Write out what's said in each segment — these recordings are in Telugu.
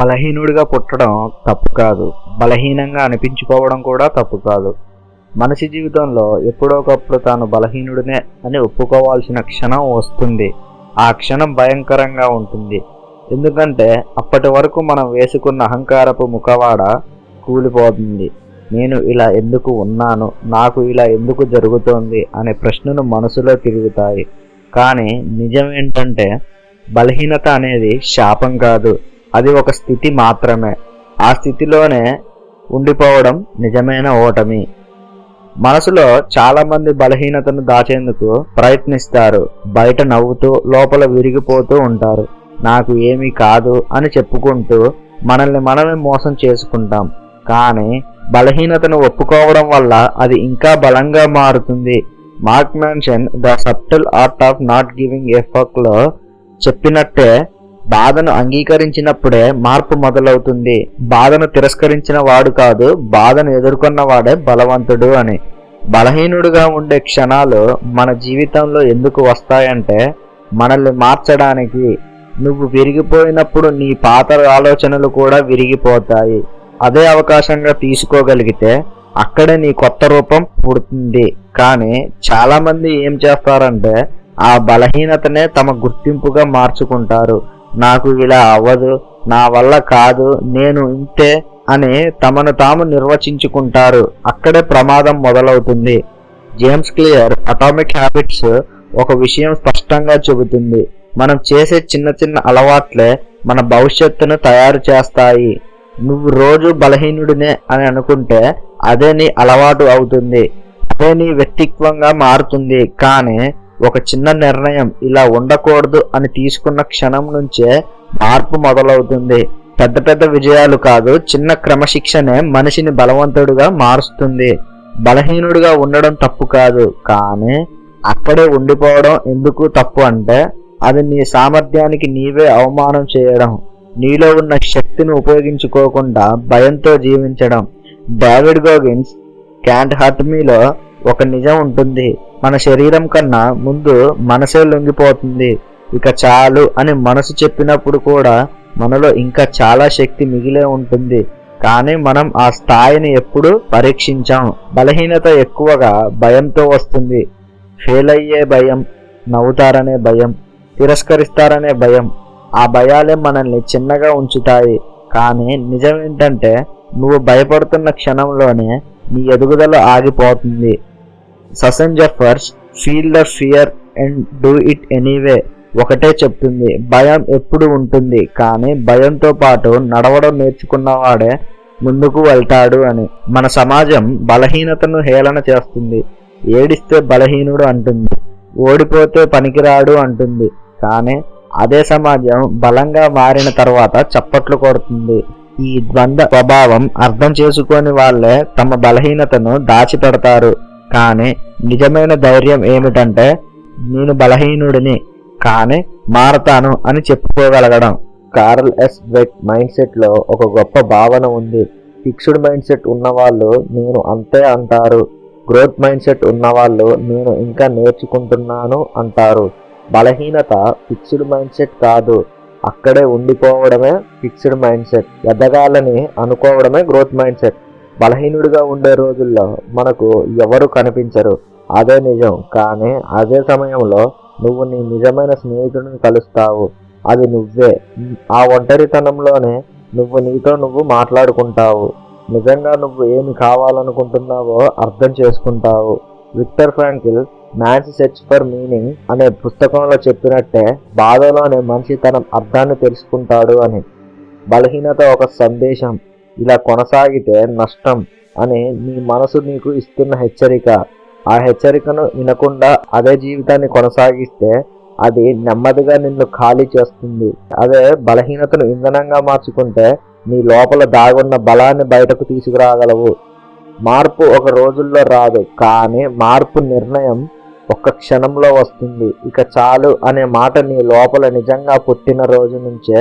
బలహీనుడిగా పుట్టడం తప్పు కాదు. బలహీనంగా అనిపించుకోవడం కూడా తప్పు కాదు. మనిషి జీవితంలో ఎప్పుడోకప్పుడు తాను బలహీనుడినే అని ఒప్పుకోవాల్సిన క్షణం వస్తుంది. ఆ క్షణం భయంకరంగా ఉంటుంది. ఎందుకంటే అప్పటి వరకు మనం వేసుకున్న అహంకారపు ముఖవాడ కూలిపోతుంది. నేను ఇలా ఎందుకు ఉన్నాను? నాకు ఇలా ఎందుకు జరుగుతోంది? అనే ప్రశ్నలు మనసులో తిరుగుతాయి. కానీ నిజం ఏంటంటే బలహీనత అనేది శాపం కాదు. అది ఒక స్థితి మాత్రమే. ఆ స్థితిలోనే ఉండిపోవడం నిజమైన ఓటమి. మనసులో చాలామంది బలహీనతను దాచేందుకు ప్రయత్నిస్తారు. బయట నవ్వుతూ లోపల విరిగిపోతూ ఉంటారు. నాకు ఏమీ కాదు అని చెప్పుకుంటూ మనల్ని మనమే మోసం చేసుకుంటాం. కానీ బలహీనతను ఒప్పుకోవడం వల్ల అది ఇంకా బలంగా మారుతుంది. Mark Manson the subtle art of not giving a చెప్పినట్టే బాధను అంగీకరించినప్పుడే మార్పు మొదలవుతుంది. బాధను తిరస్కరించిన వాడు కాదు బాధను ఎదుర్కొన్న వాడే బలవంతుడు అని. బలహీనుడుగా ఉండే క్షణాలు మన జీవితంలో ఎందుకు వస్తాయంటే మనల్ని మార్చడానికి. నువ్వు విరిగిపోయినప్పుడు నీ పాత ఆలోచనలు కూడా విరిగిపోతాయి. అదే అవకాశంగా తీసుకోగలిగితే అక్కడే నీ కొత్త రూపం పుడుతుంది. కానీ చాలామంది ఏం చేస్తారంటే ఆ బలహీనతనే తమ గుర్తింపుగా మార్చుకుంటారు. నాకు ఇలా అవ్వదు నా వల్ల కాదు నేను ఇంతే అని తమను తాము నిర్వచించుకుంటారు. అక్కడే ప్రమాదం మొదలవుతుంది. జేమ్స్ క్లియర్ అటామిక్ హ్యాబిట్స్ ఒక విషయం స్పష్టంగా చెబుతుంది. మనం చేసే చిన్న చిన్న అలవాట్లే మన భవిష్యత్తును తయారు చేస్తాయి. నువ్వు రోజు బలహీనుడినే అని అనుకుంటే అదే నీ అలవాటు అవుతుంది. అదే నీ వ్యక్తిత్వంగా మారుతుంది. కానీ ఒక చిన్న నిర్ణయం ఇలా ఉండకూడదు అని తీసుకున్న క్షణం నుంచే మార్పు మొదలవుతుంది. పెద్ద పెద్ద విజయాలు కాదు చిన్న క్రమశిక్షణే మనిషిని బలవంతుడుగా మారుస్తుంది. బలహీనుడిగా ఉండడం తప్పు కాదు కానీ అక్కడే ఉండిపోవడం ఎందుకు తప్పు అంటే అది నీ సామర్థ్యానికి నీవే అవమానం చేయడం నీలో ఉన్న శక్తిని ఉపయోగించుకోకుండా భయంతో జీవించడం. డేవిడ్ గోగిన్స్ క్యాంట్ హర్ట్ మీలో ఒక నిజం ఉంటుంది. మన శరీరం కన్నా ముందు మనసే లొంగిపోతుంది. ఇక చాలు అని మనసు చెప్పినప్పుడు కూడా మనలో ఇంకా చాలా శక్తి మిగిలే ఉంటుంది. కానీ మనం ఆ స్థాయిని ఎప్పుడు పరీక్షించాం. బలహీనత ఎక్కువగా భయంతో వస్తుంది. ఫెయిల్ అయ్యే భయం నవ్వుతారనే భయం తిరస్కరిస్తారనే భయం ఆ భయాలే మనల్ని చిన్నగా ఉంచుతాయి. కానీ నిజం ఏంటంటే నువ్వు భయపడుతున్న క్షణంలోనే నీ ఎదుగుదల ఆగిపోతుంది. Susan Jeffers feel the fear and do it anyway. ఒకటే చెప్తుంది భయం ఎప్పుడు ఉంటుంది కానీ భయంతో పాటు నడవడం నేర్చుకున్నవాడే ముందుకు వెళ్తాడు అని. మన సమాజం బలహీనతను హేళన చేస్తుంది ఏడిస్తే బలహీనుడు అంటుంది ఓడిపోతే పనికిరాడు అంటుంది కానీ అదే సమాజం బలంగా మారిన తర్వాత చప్పట్లు కొడుతుంది. ఈ ద్వంద్వ స్వభావం అర్థం చేసుకోని వాళ్ళే తమ బలహీనతను దాచిపెడతారు. కానీ నిజమైన ధైర్యం ఏమిటంటే నేను బలహీనుడిని కానీ మారతాను అని చెప్పుకోగలగడం. కార్ల్ ఎస్ వెట్ మైండ్ సెట్లో ఒక గొప్ప భావన ఉంది. ఫిక్స్డ్ మైండ్ సెట్ ఉన్నవాళ్ళు నేను అంతే అంటారు. గ్రోత్ మైండ్ సెట్ ఉన్నవాళ్ళు నేను ఇంకా నేర్చుకుంటున్నాను అంటారు. బలహీనత ఫిక్స్డ్ మైండ్ సెట్ కాదు. అక్కడే ఉండిపోవడమే ఫిక్స్డ్ మైండ్ సెట్. ఎదగాలని అనుకోవడమే గ్రోత్ మైండ్ సెట్. బలహీనుడిగా ఉండే రోజుల్లో మనకు ఎవరు కనిపించరు. అదే నిజం. కానీ అదే సమయంలో నువ్వు నీ నిజమైన స్నేహితుడిని కలుస్తావు. అది నువ్వే. ఆ ఒంటరితనంలోనే నువ్వు నీతో నువ్వు మాట్లాడుకుంటావు. నిజంగా నువ్వు ఏమి కావాలనుకుంటున్నావో అర్థం చేసుకుంటావు. Victor Frankl man's search for meaning అనే పుస్తకంలో చెప్పినట్టే బాధలోనే మనిషి తన అర్థాన్ని తెలుసుకుంటాడు అని. బలహీనత ఒక సందేశం. ఇలా కొనసాగితే నష్టం అని నీ మనసు నీకు ఇస్తున్న హెచ్చరిక. ఆ హెచ్చరికను వినకుండా అదే జీవితాన్ని కొనసాగిస్తే అది నెమ్మదిగా నిన్ను ఖాళీ చేస్తుంది. అదే బలహీనతను ఇంధనంగా మార్చుకుంటే నీ లోపల దాగున్న బలాన్ని బయటకు తీసుకురాగలవు. మార్పు ఒక రోజుల్లో రాదు కానీ మార్పు నిర్ణయం ఒక్క క్షణంలో వస్తుంది. ఇక చాలు అనే మాట నీ లోపల నిజంగా పుట్టిన రోజు నుంచే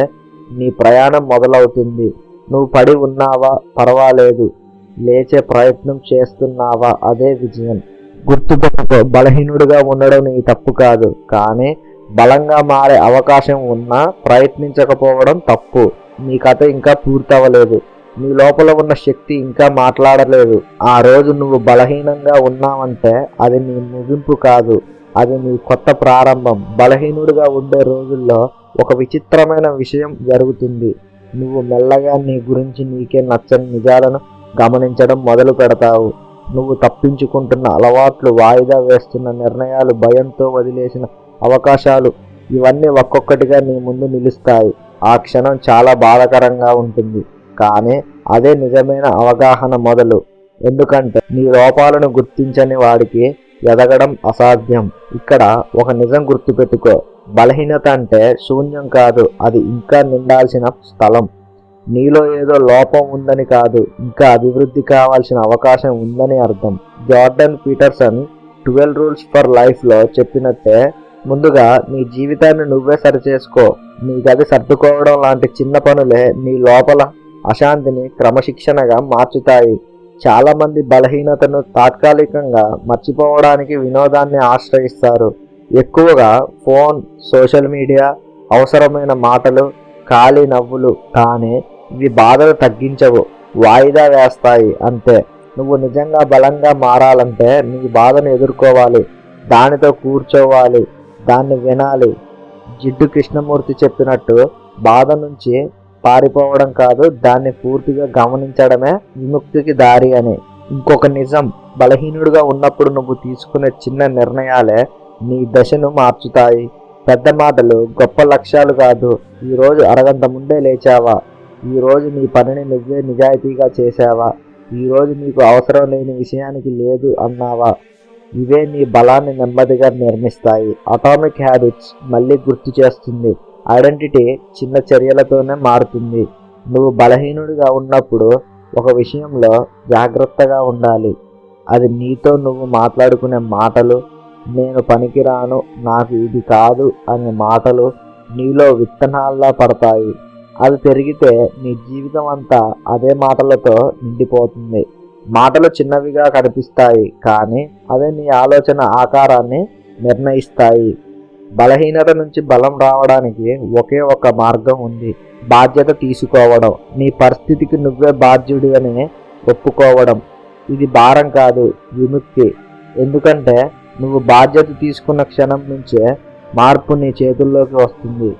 నీ ప్రయాణం మొదలవుతుంది. నువ్వు పడి ఉన్నావా? పర్వాలేదు. లేచే ప్రయత్నం చేస్తున్నావా? అదే విజయం. గుర్తుపెట్టుకో బలహీనుడిగా ఉండడం నీ తప్పు కాదు. కానీ బలంగా మారే అవకాశం ఉన్నా ప్రయత్నించకపోవడం తప్పు. నీ కథ ఇంకా పూర్తవలేదు నీ లోపల ఉన్న శక్తి ఇంకా మాట్లాడలేదు. ఆ రోజు నువ్వు బలహీనంగా ఉన్నావంటే అది నీ ముగింపు కాదు. అది నీ కొత్త ప్రారంభం. బలహీనుడిగా ఉండే రోజుల్లో ఒక విచిత్రమైన విషయం జరుగుతుంది. నువ్వు మెల్లగా నీ గురించి నీకే నచ్చని నిజాలను గమనించడం మొదలు పెడతావు. నువ్వు తప్పించుకుంటున్న అలవాట్లు వాయిదా వేస్తున్న నిర్ణయాలు భయంతో వదిలేసిన అవకాశాలు ఇవన్నీ ఒక్కొక్కటిగా నీ ముందు నిలుస్తాయి. ఆ క్షణం చాలా బాధాకరంగా ఉంటుంది. కానీ అదే నిజమైన అవగాహన మొదలు. ఎందుకంటే నీ లోపాలను గుర్తించని వాడికి ఎదగడం అసాధ్యం. ఇక్కడ ఒక నిజం గుర్తుపెట్టుకో. బలహీనత అంటే శూన్యం కాదు. అది ఇంకా నిండాల్సిన స్థలం. నీలో ఏదో లోపం ఉందని కాదు. ఇంకా అభివృద్ధి కావాల్సిన అవకాశం ఉందని అర్థం. Jordan Peterson twelve rules for లైఫ్లో చెప్పినట్టే ముందుగా నీ జీవితాన్ని నువ్వే సరిచేసుకో. నీ గది సర్దుకోవడం లాంటి చిన్న పనులే నీ లోపల అశాంతిని క్రమశిక్షణగా మార్చుతాయి. చాలామంది బలహీనతను తాత్కాలికంగా మర్చిపోవడానికి వినోదాన్ని ఆశ్రయిస్తారు. ఎక్కువగా ఫోన్ సోషల్ మీడియా అవసరమైన మాటలు ఖాళీ నవ్వులు కానీ ఇవి బాధలు తగ్గించవు. వాయిదా వేస్తాయి అంతే. నువ్వు నిజంగా బలంగా మారాలంటే నీ బాధను ఎదుర్కోవాలి. దానితో కూర్చోవాలి. దాన్ని వినాలి. జిడ్డు కృష్ణమూర్తి చెప్పినట్టు బాధ నుంచి పారిపోవడం కాదు దాన్ని పూర్తిగా గమనించడమే విముక్తికి దారి అని. ఇంకొక నిజం బలహీనుడిగా ఉన్నప్పుడు నువ్వు తీసుకునే చిన్న నిర్ణయాలే నీ దశను మార్చుతాయి. పెద్ద మాటలు గొప్ప లక్ష్యాలు కాదు. ఈరోజు అరగంట ముందే లేచావా? ఈరోజు నీ పనిని నువ్వే నిజాయితీగా చేశావా? ఈరోజు నీకు అవసరం లేని విషయానికి లేదు అన్నావా? ఇవే నీ బలాన్ని నెమ్మదిగా నిర్మిస్తాయి. అటామిక్ హ్యాబిట్స్ మళ్ళీ గుర్తు చేస్తుంది. ఐడెంటిటీ చిన్న చర్యలతోనే మారుతుంది. నువ్వు బలహీనుడిగా ఉన్నప్పుడు ఒక విషయంలో జాగ్రత్తగా ఉండాలి. అది నీతో నువ్వు మాట్లాడుకునే మాటలు నేను పనికిరాను నాకు ఇది కాదు అనే మాటలు నీలో విత్తనాల్లా పడతాయి. అది పెరిగితే నీ జీవితం అంతా అదే మాటలతో నిండిపోతుంది. మాటలు చిన్నవిగా కనిపిస్తాయి కానీ అదే నీ ఆలోచన ఆకారాన్ని నిర్ణయిస్తాయి. బలహీనత నుంచి బలం రావడానికి ఒకే ఒక మార్గం ఉంది. బాధ్యత తీసుకోవడం. నీ పరిస్థితికి నువ్వే బాధ్యుడి అని ఒప్పుకోవడం. ఇది భారం కాదు విముక్తి. ఎందుకంటే నువ్వు బాధ్యత తీసుకున్న క్షణం నుంచే మార్పు నీ చేతుల్లోకి వస్తుంది.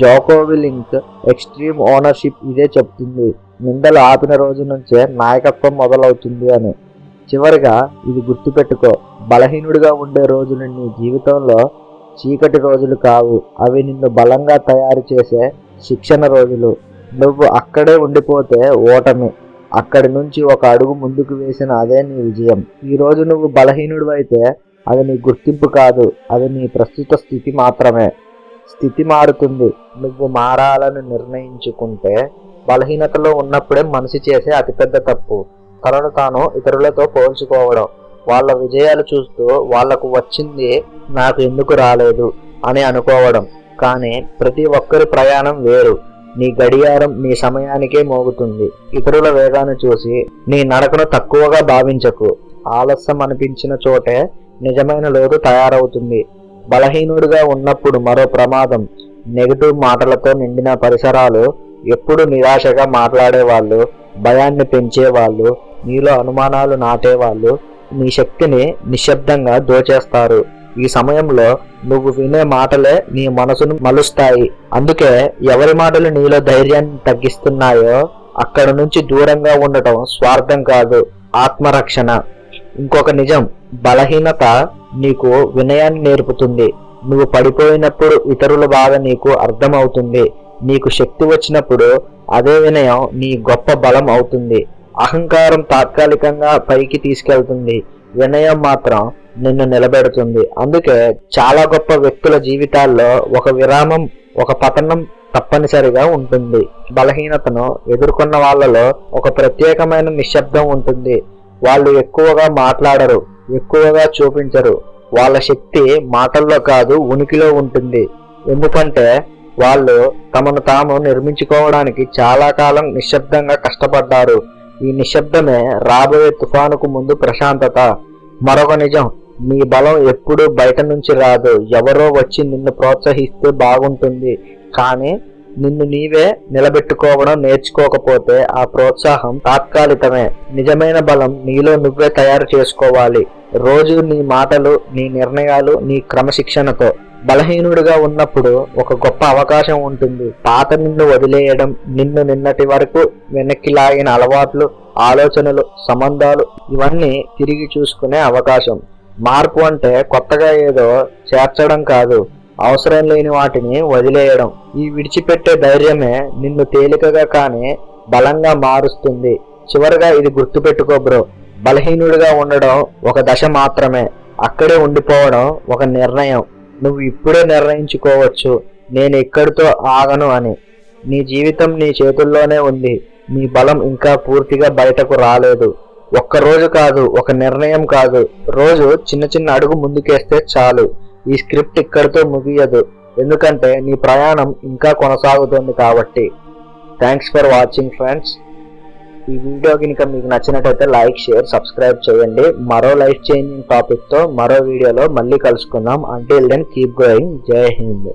జోకోవిలింక్ ఎక్స్ట్రీమ్ ఓనర్షిప్ ఇదే చెప్తుంది. నిందలు ఆపిన రోజు నుంచే నాయకత్వం మొదలవుతుంది అని. చివరిగా ఇది గుర్తుపెట్టుకో. బలహీనుడిగా ఉండే రోజులు నీ జీవితంలో చీకటి రోజులు కావు. అవి నిన్ను బలంగా తయారు చేసే శిక్షణ రోజులు. నువ్వు అక్కడే ఉండిపోతే ఓటమి. అక్కడి నుంచి ఒక అడుగు ముందుకు వేసిన అదే నీ విజయం. ఈ రోజు నువ్వు బలహీనుడు అయితే అది నీ గుర్తింపు కాదు. అది నీ ప్రస్తుత స్థితి మాత్రమే. స్థితి మారుతుంది. నువ్వు మారాలని నిర్ణయించుకుంటే బలహీనతలో ఉన్నప్పుడే మనిషి చేసే అతిపెద్ద తప్పు. తనను తాను ఇతరులతో పోల్చుకోవడం. వాళ్ళ విజయాలు చూస్తూ వాళ్ళకు వచ్చింది నాకు ఎందుకు రాలేదు అని అనుకోవడం. కానీ ప్రతి ఒక్కరి ప్రయాణం వేరు. నీ గడియారం నీ సమయానికే మోగుతుంది. ఇతరుల వేగాన్ని చూసి నీ నడకను తక్కువగా భావించకు. ఆలస్యం అనిపించిన చోటే నిజమైన లోటు తయారవుతుంది. బలహీనుడిగా ఉన్నప్పుడు మరో ప్రమాదం. నెగిటివ్ మాటలతో నిండిన పరిసరాలు ఎప్పుడు నిరాశగా మాట్లాడేవాళ్ళు భయాన్ని పెంచేవాళ్ళు నీలో అనుమానాలు నాటేవాళ్ళు నీ శక్తిని నిశ్శబ్దంగా దోచేస్తారు. ఈ సమయంలో నువ్వు వినే మాటలే నీ మనసును మలుస్తాయి. అందుకే ఎవరి మాటలు నీలో ధైర్యాన్ని తగ్గిస్తున్నాయో అక్కడ నుంచి దూరంగా ఉండటం స్వార్థం కాదు. ఆత్మరక్షణ. ఇంకొక నిజం బలహీనత నీకు వినయాన్ని నేర్పుతుంది. నువ్వు పడిపోయినప్పుడు ఇతరుల బాధ నీకు అర్థమవుతుంది. నీకు శక్తి వచ్చినప్పుడు అదే వినయం నీ గొప్ప బలం అవుతుంది. అహంకారం తాత్కాలికంగా పైకి తీసుకెళ్తుంది. వినయం మాత్రం నిన్ను నిలబెడుతుంది. అందుకే చాలా గొప్ప వ్యక్తుల జీవితాల్లో ఒక విరామం ఒక పతనం తప్పనిసరిగా ఉంటుంది. బలహీనతను ఎదుర్కొన్న వాళ్ళలో ఒక ప్రత్యేకమైన నిశ్శబ్దం ఉంటుంది. వాళ్ళు ఎక్కువగా మాట్లాడరు ఎక్కువగా చూపించరు. వాళ్ళ శక్తి మాటల్లో కాదు ఉనికిలో ఉంటుంది. ఎందుకంటే వాళ్ళు తమను తాము నిర్మించుకోవడానికి చాలా కాలం నిశ్శబ్దంగా కష్టపడ్డారు. ఈ నిశ్శబ్దమే రాబోయే తుఫానుకు ముందు ప్రశాంతత. మరొక నిజం నీ బలం ఎప్పుడూ బయట నుంచి రాదు. ఎవరో వచ్చి నిన్ను ప్రోత్సహిస్తే బాగుంటుంది. కానీ నిన్ను నీవే నిలబెట్టుకోవడం నేర్చుకోకపోతే ఆ ప్రోత్సాహం తాత్కాలికమే. నిజమైన బలం నీలో నువ్వే తయారు చేసుకోవాలి. రోజు నీ మాటలు నీ నిర్ణయాలు నీ క్రమశిక్షణతో. బలహీనుడిగా ఉన్నప్పుడు ఒక గొప్ప అవకాశం ఉంటుంది. పాత నిన్ను వదిలేయడం నిన్ను నిన్నటి వరకు వెనక్కి లాగిన అలవాట్లు ఆలోచనలు సంబంధాలు ఇవన్నీ తిరిగి చూసుకునే అవకాశం. మార్పు అంటే కొత్తగా ఏదో చేర్చడం కాదు. అవసరం లేని వాటిని వదిలేయడం. ఈ విడిచిపెట్టే ధైర్యమే నిన్ను తేలికగా కానీ బలంగా మారుస్తుంది. చివరిగా ఇది గుర్తుపెట్టుకో బ్రో. బలహీనుడిగా ఉండడం ఒక దశ మాత్రమే. అక్కడే ఉండిపోవడం ఒక నిర్ణయం. నువ్వు ఇప్పుడే నిర్ణయించుకోవచ్చు. నేను ఇక్కడితో ఆగను అని. నీ జీవితం నీ చేతుల్లోనే ఉంది. నీ బలం ఇంకా పూర్తిగా బయటకు రాలేదు. ఒక్క రోజు కాదు ఒక నిర్ణయం కాదు. రోజు చిన్న చిన్న అడుగు ముందుకేస్తే చాలు. ఈ స్క్రిప్ట్ ఇక్కడితో ముగియదు. ఎందుకంటే నీ ప్రయాణం ఇంకా కొనసాగుతుంది కాబట్టి. థ్యాంక్స్ ఫర్ వాచింగ్ ఫ్రెండ్స్ ఈ వీడియో కనుక మీకు నచ్చినట్టయితే లైక్ షేర్ సబ్స్క్రైబ్ చేయండి. మరో లైఫ్ చేంజింగ్ టాపిక్తో మరో వీడియోలో మళ్ళీ కలుసుకుందాం. అంటిల్ దెన్ కీప్ గోయింగ్ జై హింద్.